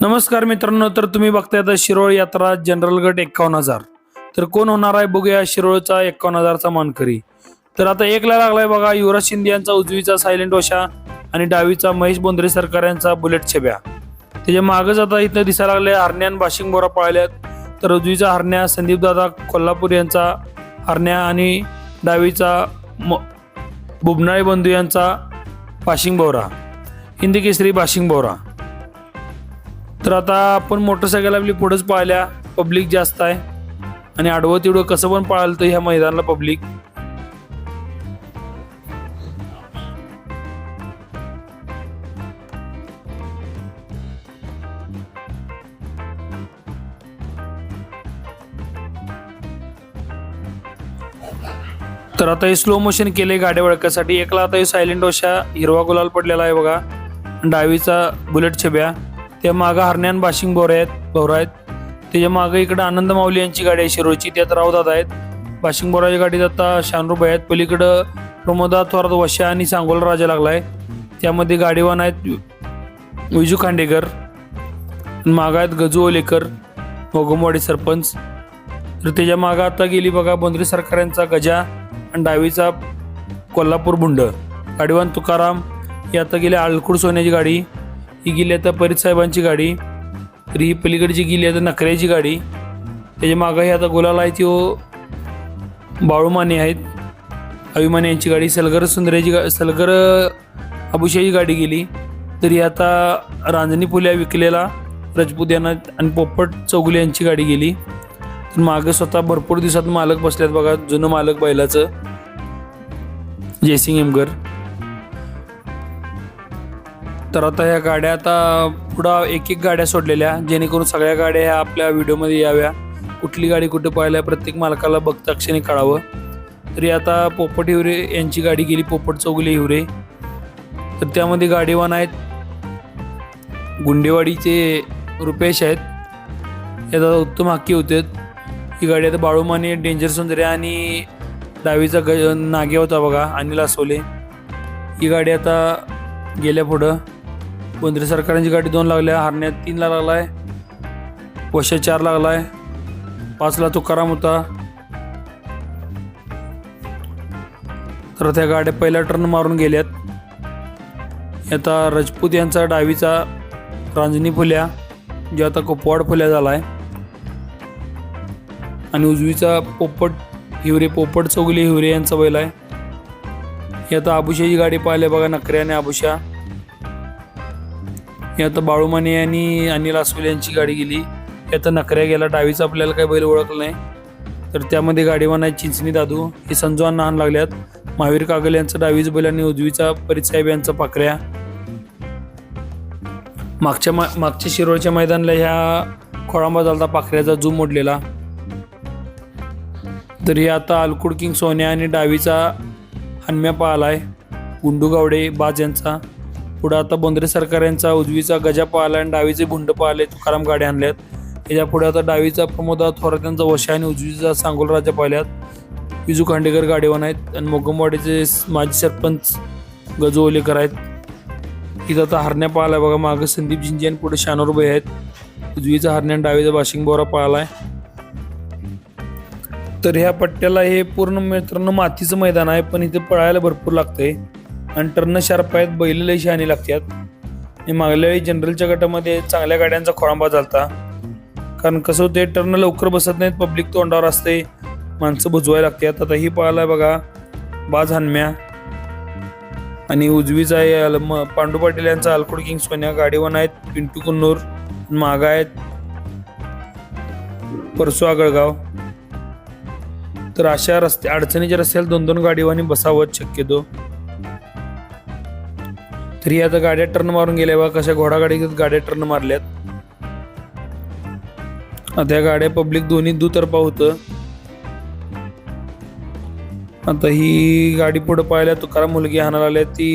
नमस्कार मित्रांनो तर तुम्ही बघताय आता शिरोळ यात्रा जनरल गट एक्कावन्न हजार. तर कोण होणार आहे बघूया शिरोळचा एक्कावन्न हजारचा मानकरी. तर आता एकला लागलाय बघा युवराज शिंदे यांचा उजवीचा सायलेंट ओशा आणि डावीचा महेश बोंद्रे सरकार यांचा बुलेट छब्या. त्याच्या मागच आता इथं दिसायला लागले हरण्यान आणि बाशिंग बोरा पाळल्यात. तर उजवीचा हरण्या संदीपदादा कोल्हापूर यांचा हरण्या आणि डावीचा म बुबनाळे बंधू यांचा बाशिंग बोरा. हिंदी केसरी बाशिंग बोरा. तर आता आपण मोटरसायकल आपली पुढंच पाहिल्या. पब्लिक जास्त आहे. आणि आडवं तिडवं कसं पण पाळलं तर ह्या मैदानाला पब्लिक. तर आता हे स्लो मोशन केले गाड्या वळकासाठी. एकला आता हे सायलेंट ओशा हिरवा गुलाल पडलेला आहे बघा. डावीचा बुलेट छब्या. त्या मागं हरण्यान बाशिंग बोर आहेत भोर आहेत. त्याच्या मागं इकडं आनंद माऊली यांची गाडी आहे शिरोची. त्यात रावदादा आहेत. बाशिंग बोराच्या गाडीत आता शानरूप आहेत. पलीकडं प्रमोदा थोरात वशा आणि सांगोला राजा लागलाय त्यामध्ये गाडीवान आहेत विजू खांडेकर. मागं आहेत गजू ओलेकर मोगमवाडी सरपंच. तर त्याच्या मागं आता गेली बघा बोंद्रे सरकार यांचा गजा आणि डावीचा कोल्हापूर बुंड. गाडीवान तुकाराम ही आता गेली आळकुड सोन्याची गाडी. ही गेली आता परीत साहेबांची गाडी. तर ही पलीकडची गेली आता नखऱ्याची गाडी. त्याच्या मागं ही आता गुलाल आहे ती हो बाळूमाने आहेत. अभिमाने यांची गाडी सलगर सुंदराची गा सलगर अबुशाची गाडी गेली. तर ही आता रांजणी फुल्या विकलेला रजपूत यांना आणि पोपट चौगुले यांची गाडी गेली. तर मागं स्वतः भरपूर दिवसात मालक बसल्यात बघा जुनं मालक बैलाचं. जयसिंग एमगर तर आता ह्या गाड्या आता पुढं एक एक गाड्या सोडलेल्या जेणेकरून सगळ्या गाड्या ह्या आपल्या व्हिडिओमध्ये याव्या. कुठली गाडी कुठे पाहिल्या प्रत्येक मालकाला बघता क्षणी कळावं. तरी आता पोपट हिवरे यांची गाडी गेली पोपट चौगुले हिवरे. तर त्यामध्ये गाडीवान आहेत. गुंडेवाडीचे रुपेश आहेत. याचा उत्तम हक्की होते ही गाडी आता बाळूमाने डेंजर सुंदरे आणि डावीचा ग नागे होता बघा अनिल असोले ही गाडी आता गेल्या पुढं. बोंद्रे सरकारांची गाडी दोन लागल्या हरण्यात तीनला लागलाय वशा चार लागलाय पाचला तुकाराम होता. तर त्या गाड्या पहिल्या टर्न मारून गेल्यात. आता राजपूत यांचा डावीचा रांजणी फुल्या जो आता कोपवाड फुल्या झालाय. आणि उजवीचा पोपट हिवरे पोपट चौगुले हिवरे यांचा बैल आहे. ही आता आबुशाची गाडी पाहिली बघा नकऱ्याने आणि आबुशा. आता बाळूमाने आणि अनिल आसोले यांची गाडी गेली. ही आता नखऱ्या गेला. डावीचा आपल्याला काही बैल ओळखलं नाही. तर त्यामध्ये गाडीवान आहे चिंचणी दादू. हे संजवान अण्णा लागल्यात. महावीर कागल यांचा डावीचा बैल आणि उजवीचा परिसाहेब यांचा पाकऱ्या. मागच्या मा मागच्या शिरोळच्या मैदानाला ह्या खोळांबा झालता पाखऱ्याचा जू मोडलेला. तर हे आता अलकुड किंग सोन्या आणि डावीचा हनम्या आहे गुंडू गावडे बाज यांचा. पुढं आता बोंद्रे सरकार यांचा उजवीचा गजा पाहिला आणि डावीचे भुंड पाहिले तुकाराम गाडे आणल्यात त्याच्या पुढे आता डावीचा प्रमोदा थोरात यांचा वशा आणि उजवीचा सांगोल राजा पाहिल्यात. विजू खांडेकर गाडीवान आहेत आणि मोगमवाडीचे माजी सरपंच गजू ओलेकर आहेत. इथं आता हरण्या पाहिला बघा मागं संदीप जिंजी आणि पुढे शानोरबाई आहेत. उजवीचा हरण्या आणि डावीचा बाशिंग बोरा आहे तर ह्या पट्ट्याला हे पूर्ण मित्रांनो मातीचं मैदान आहे पण इथे पळायला भरपूर लागतंय. आणि टर्न शार्प आहेत बैल लई शहाणी लागतात. आणि मागल्या वेळी जनरलच्या गटामध्ये चांगल्या गाड्यांचा खोळंबा झालता. कारण कसं होते टर्न लवकर बसत नाहीत पब्लिक तोंडावर असते माणसं बुजवायला लागतात. आता ही पळायला बघा बाज हनम्या आणि उजवीचा आहे म- पांडू पाटील यांचा अलकोड किंग सोन्या गाडीवन आहेत पिंटू कुन्नूर मागा आहेत. परसू आगळगाव. तर अशा रस्ते अडचणीच्या रस्त्याला दोन दोन गाडीवानी बसावं शक्यतो. तरी आता गाड्या टर्न मारून गेल्या बा कशा घोडागाडी गाड्या टर्न मारल्यात. त्या गाड्या पब्लिक दोन्ही दुतर्फा होतं. आता ही गाडी पुढे पाहिल्या तुकाराम मुलगी हाणाला आल्या ती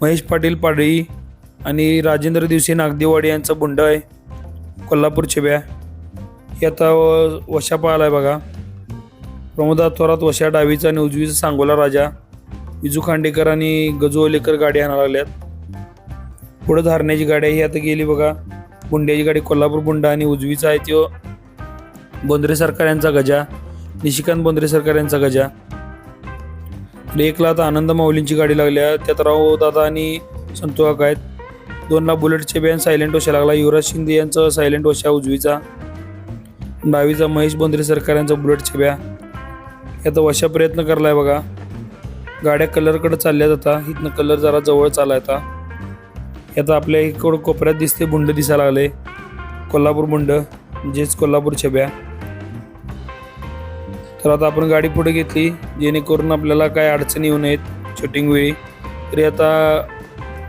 महेश पाटील पाडळी आणि राजेंद्र दिवशी नागदेवाडी यांचा बुंड आहे कोल्हापूर छेब्या. ही आता वशा पाहिला आहे बघा. प्रमोदा थोरात वशा डावीचा आणि उजवीचा सांगोला राजा. विजू खांडेकर आणि गजू अलेकर गाडी आणायला लागल्यात. पुढं धारण्याची गाडी ही आता गेली बघा. बुंड्याची गाडी कोल्हापूर बुंडा आणि उजवीचा आहे तो बोंद्रे सरकार यांचा गजा. निशिकांत बोंद्रे सरकार यांचा गजा. आणि एकला आता आनंद माऊलींची गाडी लागल्या. त्यात राव दादा आणि संतू काका आहेत. दोनला बुलेट बॅन सायलेंट ओशा लागला. युवराज शिंदे यांचं सायलेंट ओशा उजवीचा. डावीचा महेश बोंद्रे सरकार यांचा बुलेट चेब्या यात वशा प्रयत्न करलाय बघा. गाड्या कलरकडे चालल्या जाता इथनं कलर जरा जवळ चालाय आता. आपल्या इकडं कोपऱ्यात दिसते बुंड दिसायला लागले. कोल्हापूर बुंड म्हणजेच कोल्हापूर छब्या. तर आता आपण गाडी पुढे घेतली जेणेकरून आपल्याला काय अडचणी येऊ नयेत शूटिंग वेळी. तरी आता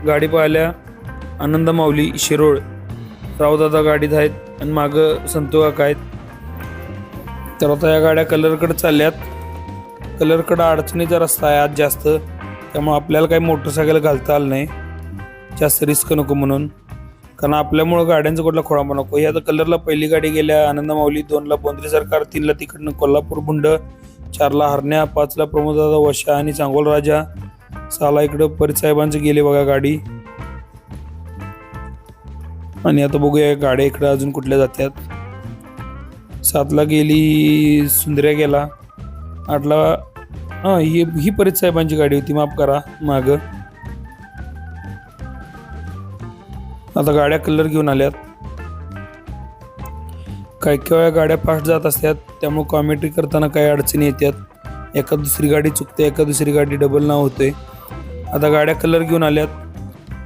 गाडी पाहिल्या आनंद माऊली शिरोळ. रावदादा गाडीत आहेत आणि मागं संतोकाका आहेत. तर आता या गाड्या कलरकडे चालल्यात. कलरकडं अडचणीचा रस्ता आहे आज जास्त त्यामुळे आपल्याला काही मोटरसायकल घालता आलं नाही. जास्त रिस्क नको म्हणून. कारण आपल्यामुळं गाड्यांचा कुठला खोळांबा नको. ही आता कलरला पहिली गाडी गेल्या आनंद माऊली दोनला बोंद्री सरकार तीनला तिकडनं कोल्हापूर बुंड चारला हरण्या पाचला प्रमोददादा वशा आणि सांगोल राजा. सहाला इकडं परिसाहेबांचं गेले बघा गाडी. आणि आता बघूया गाड्या इकडं अजून कुठल्या जात्यात. सातला गेली सुंदर्या गेला. आठला हां ही ही परित साहेबांची गाडी होती माफ करा माग. आता गाड्या कलर घेऊन आल्यात. काही काही गाड्या फास्ट जात असतात त्यामुळे कॉमेंट्री करताना काही अडचणी येतात एका दुसरी गाडी चुकते एका दुसरी गाडी डबल नाव होते आता गाड्या कलर घेऊन आल्यात.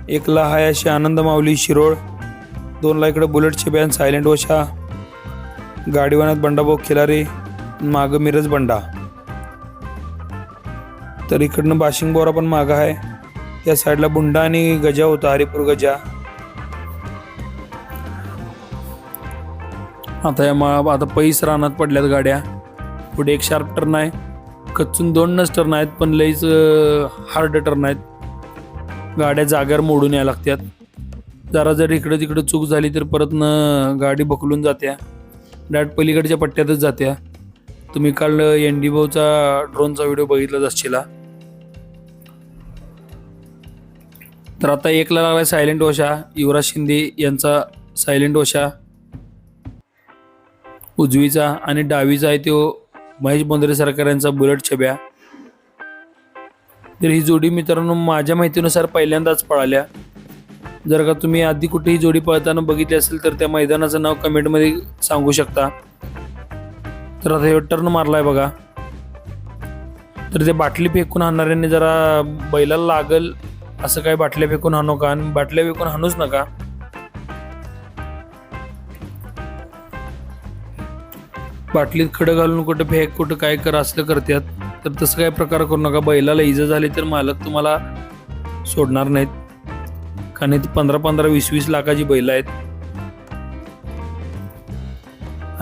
एकला हाय अशी आनंद माऊली शिरोळ. दोनला इकडं बुलेटचे बॅन सायलेंट वशा. गाडीवानात बंडाभाऊ खिलारे मागं मिरज बंडा. तर इकडनं बाशिंग बोरा पण मागं आहे. या साईडला बुंडा आणि गजा होता हरिपूर गजा. आता या मा आता पैस रानात पडल्यात गाड्या. पुढे एक शार्प टर्न आहे. कच्चून दोनच टर्न आहेत पण लईच हार्ड टर्न आहेत. गाड्या जाग्यावर मोडून यायला लागतात जरा जर इकडं तिकडं चूक झाली तर परत न गाडी बकलून जात्या. डायरेक्ट पलीकडच्या पट्ट्यातच जात्या. तुम्ही काल एन डी भाऊचा ड्रोनचा व्हिडिओ बघितलाच असशील. तर आता एकला लागला सायलेंट ओशा युवराज शिंदे यांचा सायलेंट ओशा उजवीचा आणि डावीचा आहे तो महेश बोंद्रे सरकार यांचा बुलेट छब्या. तर ही जोडी मित्रांनो माझ्या माहितीनुसार पहिल्यांदाच पळाल्या. जर का तुम्ही आधी कुठेही जोडी पळताना बघितली असेल तर त्या मैदानाचं नाव कमेंटमध्ये सांगू शकता. तर आता हे टर्न मारलाय बघा. तर ते बाटली फेकून हाणणाऱ्यांनी जरा बैलाला लागल असं काय बाटल्या फेकून हाणू का? आणि बाटल्या फेकून हाणूच नका. बाटलीत खडं घालून कुठं फेक कुठं काय कर असलं करतात तर तसं काय प्रकार करू नका. बैलाला इजा झाली तर मालक तुम्हाला सोडणार नाहीत. कारण ती पंधरा पंधरा वीस वीस लाखाची बैल आहेत.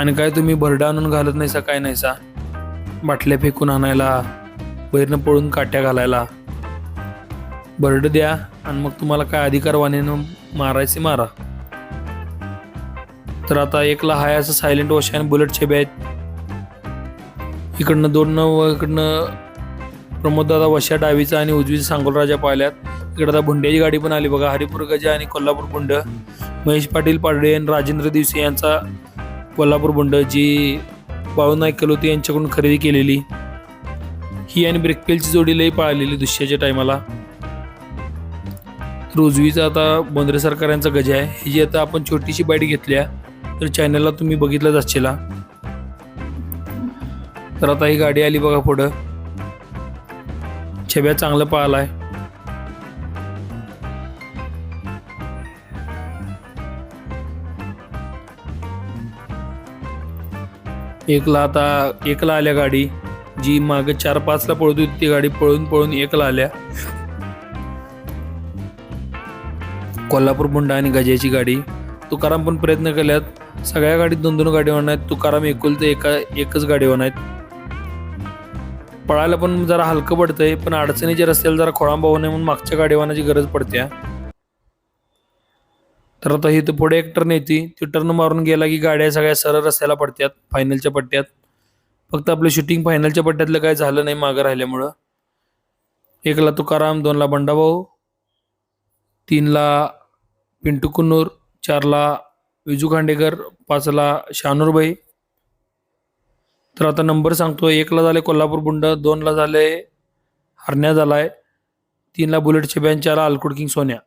आणि काय तुम्ही भरडा आणून घालत नाहीसा काय नाहीसा बाटल्या फेकून आणायला बैरनं पळून काट्या घालायला. बर्ड द्या आणि मग तुम्हाला काय अधिकार वाणीनं मारायचे मारा. तर आता एकला हाय असं सायलेंट वशा आणि बुलेट छेबे आहेत. इकडनं दोन इकडनं प्रमोददादा वशा डावीचा आणि उजवीचा सांगोलराजा पाहिल्यात. इकडं आता भुंड्याची गाडी पण आली बघा हरिपूर गजा आणि कोल्हापूर बुंड महेश पाटील पाडळे आणि राजेंद्र दिवसे यांचा कोल्हापूर बंड जी बाळू नाईक होती यांच्याकडून खरेदी केलेली. ही आणि ब्रेकपेलची जोडी लई पाळलेली दुसऱ्याच्या टायमाला. रोजवीचा आता बोंद्रे सरकार यांचा गजा आहे. ही जी आता आपण छोटीशी बाईट घेतली आहे तर चॅनलला तुम्ही बघितलंच असशीला तर आता ही गाडी आली बघा पुढं. छब्या चांगलं पळालाय एकला आता एकला आल्या गाडी. जी मागे चार पाचला पळत होती ती गाडी पळून पळून एकला आल्या. कोल्हापूर बुंडा आणि गजाची गाडी. तुकाराम पण प्रयत्न केल्यात. सगळ्या गाडीत दोन दोन गाडी होणार आहेत. तुकाराम एकुलते एका एकच गाडी होणार आहेत. पळायला पण जरा हलकं पडतंय पण अडचणीच्या रस्त्याला जरा खोळांबा होणे म्हणून मागच्या गाडी होण्याची गरज पडते तर आता इथं पुढे एक टर्न येते. ती टर्न मारून गेला की गाड्या सगळ्या सरळ रस्त्याला पडत्यात फायनलच्या पट्ट्यात. फक्त आपलं शूटिंग फायनलच्या पट्ट्यातलं काय झालं नाही मागं राहिल्यामुळं. एकला तुकाराम दोनला बंडाभाऊ तीनला पिंटू कुन्नूर चारला विजू खांडेकर पाचला शानूरबाई. तर आता नंबर सांगतो एकला झाले कोल्हापूर बुंड दोनला झाले हरण्या झाला आहे तीनला बुलेट छब्यान चारला किंग सोन्या.